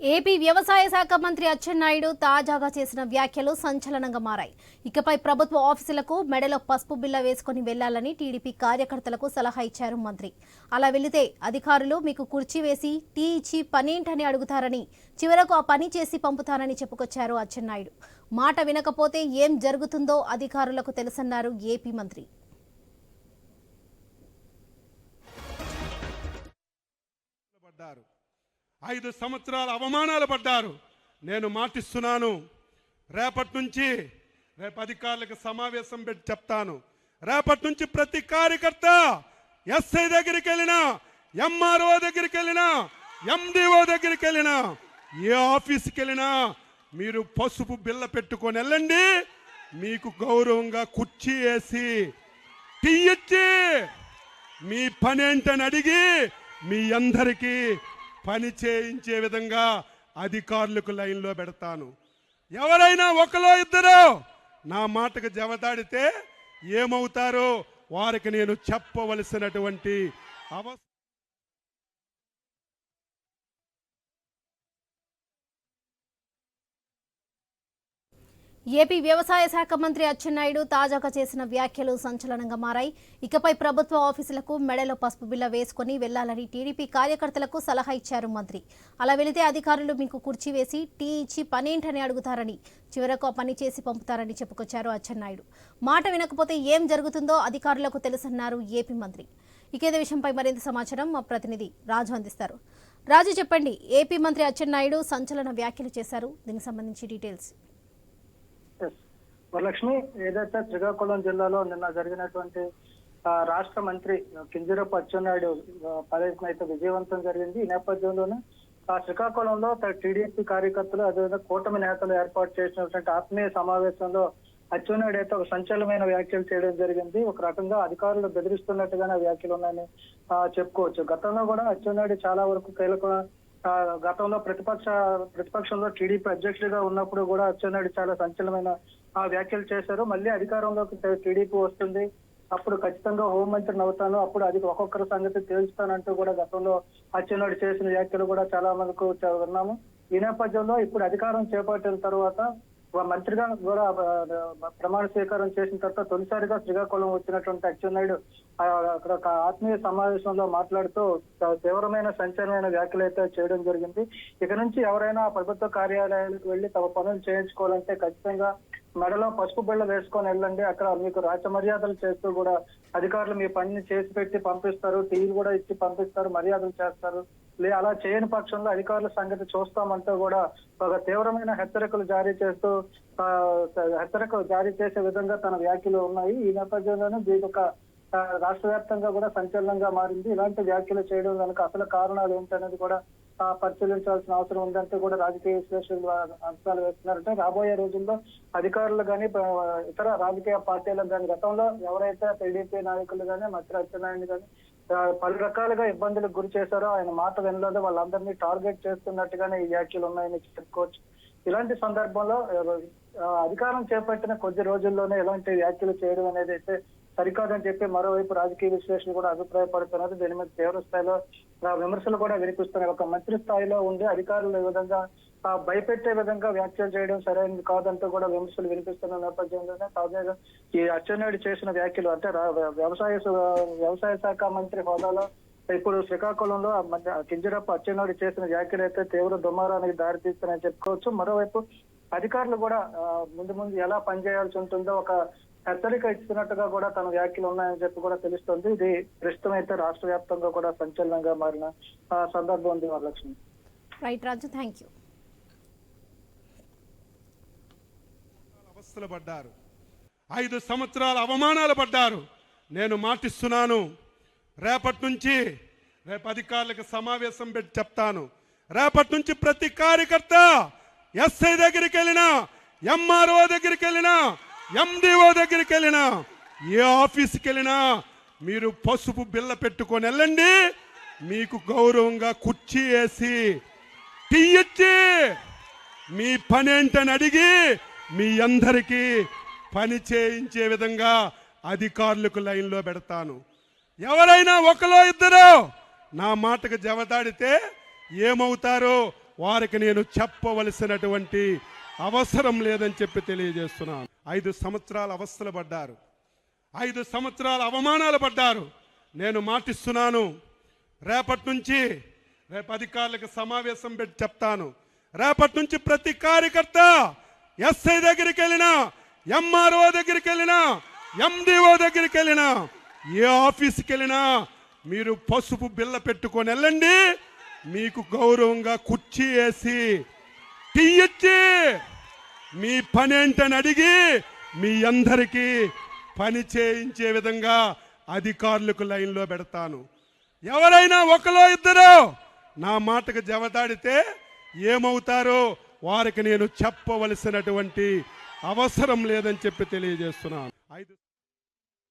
AP వ్యవసాయ శాఖ మంత్రి అచ్చెన్నాయుడు తాజాగా చేసిన వ్యాఖ్యలు సంచలనంగా మారాయి. ఇకపై ప్రభుత్వ ఆఫీసులకు మెడలో పసుపు బిల్ల వేసుకుని వెళ్ళాలని టీడీపీ కార్యకర్తలకు సలహా ఇచ్చారు మంత్రి. అలా వెళితే అధికారులు మీకు కుర్చీ వేసి టీ ఇచ్చి పనేంటని అడుగుతారని చివరకు ఆ పని చేసి పంపుతారని చెప్పుకొచ్చారు అచ్చెన్నాయుడు. మాట వినకపోతే ఏం జరుగుతుందో అధికారులకు తెలుసన్నారు ఏపీ మంత్రి. పడ్డారు ఐదు సంవత్సరాల అవమానాలు పడ్డారు. నేను మాటిస్తున్నాను. రేపటి నుంచి రేపు అధికారులకు సమావేశం పెట్టి చెప్తాను. రేపటి నుంచి ప్రతి కార్యకర్త ఎస్ఐ దగ్గరికి వెళ్ళినా ఎంఆర్ఓ దగ్గరికి వెళ్ళినా ఎండిఓ దగ్గరికి వెళ్ళినా ఏ ఆఫీస్కి వెళ్ళినా మీరు పసుపు బిల్ల పెట్టుకొని వెళ్ళండి. మీకు గౌరవంగా కుర్చీ వేసి టీ ఇచ్చి మీ పని ఏంటని అడిగి మీ అందరికీ పని చేయించే విధంగా అధికారులకు లైన్లో పెడతాను. ఎవరైనా ఒకలో ఇద్దరు నా మాటకు జవదాడితే ఏమవుతారో వారికి నేను చెప్పవలసినటువంటి అవసరం ఏపీ వ్యవసాయ శాఖ మంత్రి అచ్చెన్నాయుడు తాజాగా చేసిన వ్యాఖ్యలు సంచలనంగా మారాయి. ఇకపై ప్రభుత్వ ఆఫీసులకు మెడలో పసుపు బిల్ల వేసుకుని వెళ్ళాలని టీడీపీ కార్యకర్తలకు సలహా ఇచ్చారు మంత్రి. అలా వెళితే అధికారులు మీకు కుర్చీ వేసి టీ ఇచ్చి పనేంటని అడుగుతారని చివరకు ఆ పని చేసి పంపుతారని చెప్పుకొచ్చారు అచ్చెన్నాయుడు. మాట వినకపోతే ఏం జరుగుతుందో అధికారులకు తెలుసన్నారు ఏపీ మంత్రి. ఇకేదే విషయంపై మరింత సమాచారం మా ప్రతినిధి రాజు అందిస్తారు. రాజు చెప్పండి ఏపీ మంత్రి అచ్చెన్నాయుడు సంచలన వ్యాఖ్యలు చేశారు. దీనికి సంబంధించి డీటెయిల్స్. వరలక్ష్మి ఏదైతే శ్రీకాకుళం జిల్లాలో నిన్న జరిగినటువంటి ఆ, రాష్ట్ర మంత్రి కింజరపు అచ్చెన్నాయుడు పర్యటన అయితే విజయవంతం జరిగింది. ఈ నేపథ్యంలోనే ఆ శ్రీకాకుళంలో టీడీపీ కార్యకర్తలు అదేవిధంగా కూటమి నేతలు ఏర్పాటు చేసినటువంటి ఆత్మీయ సమావేశంలో అచ్చెన్నాయుడు అయితే ఒక సంచలనమైన వ్యాఖ్యలు చేయడం జరిగింది. ఒక రకంగా అధికారులు బెదిరిస్తున్నట్టుగానే వ్యాఖ్యలు ఉన్నాయని ఆ, చెప్పుకోవచ్చు. గతంలో కూడా అచ్చెన్నాయుడు చాలా వరకు కీలక గతంలో ప్రతిపక్ష ప్రతిపక్షంలో టీడీపీ అధ్యక్షుడిగా ఉన్నప్పుడు కూడా అచ్చెన్నాయుడు చాలా సంచలనమైన ఆ వ్యాఖ్యలు చేశారు. మళ్ళీ అధికారంలోకి టీడీపీ వస్తుంది. అప్పుడు ఖచ్చితంగా హోంమంత్రిని అవుతాను అప్పుడు అది ఒక్కొక్కరి సంగతి తేల్చుతానంటూ కూడా గతంలో అచ్చెన్నాయుడు చేసిన వ్యాఖ్యలు కూడా చాలా మనకు విన్నాము. ఈ నేపథ్యంలో ఇప్పుడు అధికారం చేపట్టిన తర్వాత మంత్రిగా కూడా ప్రమాణ స్వీకారం చేసిన తర్వాత తొలిసారిగా శ్రీకాకుళం వచ్చినటువంటి అచ్చెన్నాయుడు నాయుడు అక్కడ ఒక ఆత్మీయ సమావేశంలో మాట్లాడుతూ తీవ్రమైన సంచలనమైన వ్యాఖ్యలు అయితే చేయడం జరిగింది. ఇక నుంచి ఎవరైనా ప్రభుత్వ కార్యాలయాలకు వెళ్ళి తమ పనులు చేయించుకోవాలంటే ఖచ్చితంగా మెడలో పసుపు బిళ్ళ వేసుకొని వెళ్ళండి. అక్కడ మీకు రాచ మర్యాదలు చేస్తూ కూడా అధికారులు మీ పనిని చేసి పెట్టి పంపిస్తారు. టీవీలు కూడా ఇచ్చి పంపిస్తారు. మర్యాదలు చేస్తారు. లే అలా చేయని పక్షంలో అధికారుల సంగతి చూస్తామంటూ కూడా ఒక తీవ్రమైన హెచ్చరికలు జారీ చేస్తూ హెచ్చరికలు జారీ చేసే విధంగా తన వ్యాఖ్యలు ఉన్నాయి. ఈ నేపథ్యంలోనే దీని ఒక రాష్ట్ర వ్యాప్తంగా కూడా సంచలనంగా మారింది. ఇలాంటి వ్యాఖ్యలు చేయడం కనుక అసలు కారణాలు ఏంటనేది కూడా పరిశీలించాల్సిన అవసరం ఉందంటే కూడా రాజకీయ విశ్లేషకులు అంశాలు వేస్తున్నారంటే రాబోయే రోజుల్లో అధికారులు కానీ ఇతర రాజకీయ పార్టీలకు కానీ గతంలో ఎవరైతే టీడీపీ నాయకులు కానీ మంత్రి అచ్చెన్నాయుడు కానీ పలు రకాలుగా ఇబ్బందులకు గురి చేశారో. ఆయన మాట వినలేదో. వాళ్ళందరినీ టార్గెట్ చేస్తున్నట్టుగానే ఈ వ్యాఖ్యలు ఉన్నాయని చెప్పుకోవచ్చు. ఇలాంటి సందర్భంలో అధికారం చేపట్టిన కొద్ది రోజుల్లోనే ఇలాంటి వ్యాఖ్యలు చేయడం అనేది అయితే సరికాదని చెప్పి మరోవైపు రాజకీయ విశ్లేషణ కూడా అభిప్రాయపడుతున్నారు. దీని మీద తీవ్ర స్థాయిలో విమర్శలు కూడా వినిపిస్తున్నాయి. ఒక మంత్రి స్థాయిలో ఉండి అధికారులు ఈ విధంగా భయపెట్టే విధంగా వ్యాఖ్యలు చేయడం సరైనది కాదంటూ కూడా విమర్శలు వినిపిస్తున్న నేపథ్యంలోనే తాజాగా ఈ అచ్చెన్నాయుడు చేసిన వ్యాఖ్యలు అంటే రా- వ్యవసాయ వ్యవసాయ శాఖ మంత్రి హోదాలో ఇప్పుడు శ్రీకాకుళంలో మధ్య కింజరప్ప అచ్చెన్నాయుడు చేసిన వ్యాఖ్యలు అయితే తీవ్ర దుమారానికి దారితీస్తున్నాయని చెప్పుకోవచ్చు. మరోవైపు అధికారులు కూడా ముందు ముందు ఎలా పనిచేయాల్సి ఉంటుందో ఒక హెచ్చరిక ఇస్తున్నట్టుగా కూడా తన వ్యాఖ్యలు ఉన్నాయని చెప్పి కూడా తెలుస్తుంది. ఇది ప్రస్తుతం అయితే రాష్ట్ర వ్యాప్తంగా కూడా సంచలనంగా మారిన ఆ, సందర్భం ఉంది Varalakshmi. Right Raju thank you. అవస్థలు పడ్డారు. ఐదు సంవత్సరాల అవమానాలు పడ్డారు. నేను మాటిస్తున్నాను. రేపటి నుంచి రేపు అధికారులకు సమావేశం పెట్టి చెప్తాను. రేపటి నుంచి ప్రతి కార్యకర్త ఎస్ఐ దగ్గరికి వెళ్ళినా ఎంఆర్ఓ దగ్గరికి వెళ్ళినా ఎండిఓ దగ్గరికి వెళ్ళినా ఏ ఆఫీస్కి వెళ్ళినా మీరు పసుపు బిల్ల పెట్టుకొని వెళ్ళండి. మీకు గౌరవంగా కుర్చీ వేసి టీ ఇచ్చి మీ పని ఏంటని అడిగి మీ అందరికీ పని చేయించే విధంగా అధికారులకు లైన్లో పెడతాను. ఎవరైనా ఒకలో ఇద్దరు నా మాటకు జవదాడితే ఏమవుతారో వారికి నేను చెప్పవలసినటువంటి అవసరం లేదని చెప్పి తెలియజేస్తున్నాను. ఐదు సంవత్సరాలు అవస్థలు పడ్డారు. ఐదు సంవత్సరాలు అవమానాలు పడ్డారు. నేను మాటిస్తున్నాను. రేపటి నుంచి రేపు అధికారులకు సమావేశం పెట్టి చెప్తాను. రేపటి నుంచి ప్రతి కార్యకర్త ఎస్ఐ దగ్గరికి వెళ్ళినా ఎంఆర్ఓ దగ్గరికి వెళ్ళినా ఎండిఓ దగ్గరికి వెళ్ళినా ఏ ఆఫీస్కి వెళ్ళినా మీరు పసుపు బిల్ల పెట్టుకొని వెళ్ళండి. మీకు గౌరవంగా కుర్చీ వేసి టీ ఇచ్చి మీ పని ఏంటని అడిగి మీ అందరికీ పని చేయించే విధంగా అధికారులకు లైన్లో పెడతాను. ఎవరైనా ఒకలో ఇద్దరు నా మాటకు జవదాడితే ఏమవుతారో వారికి నేను చెప్పవలసినటువంటి అవసరం లేదని చెప్పి తెలియజేస్తున్నాను. ఐదు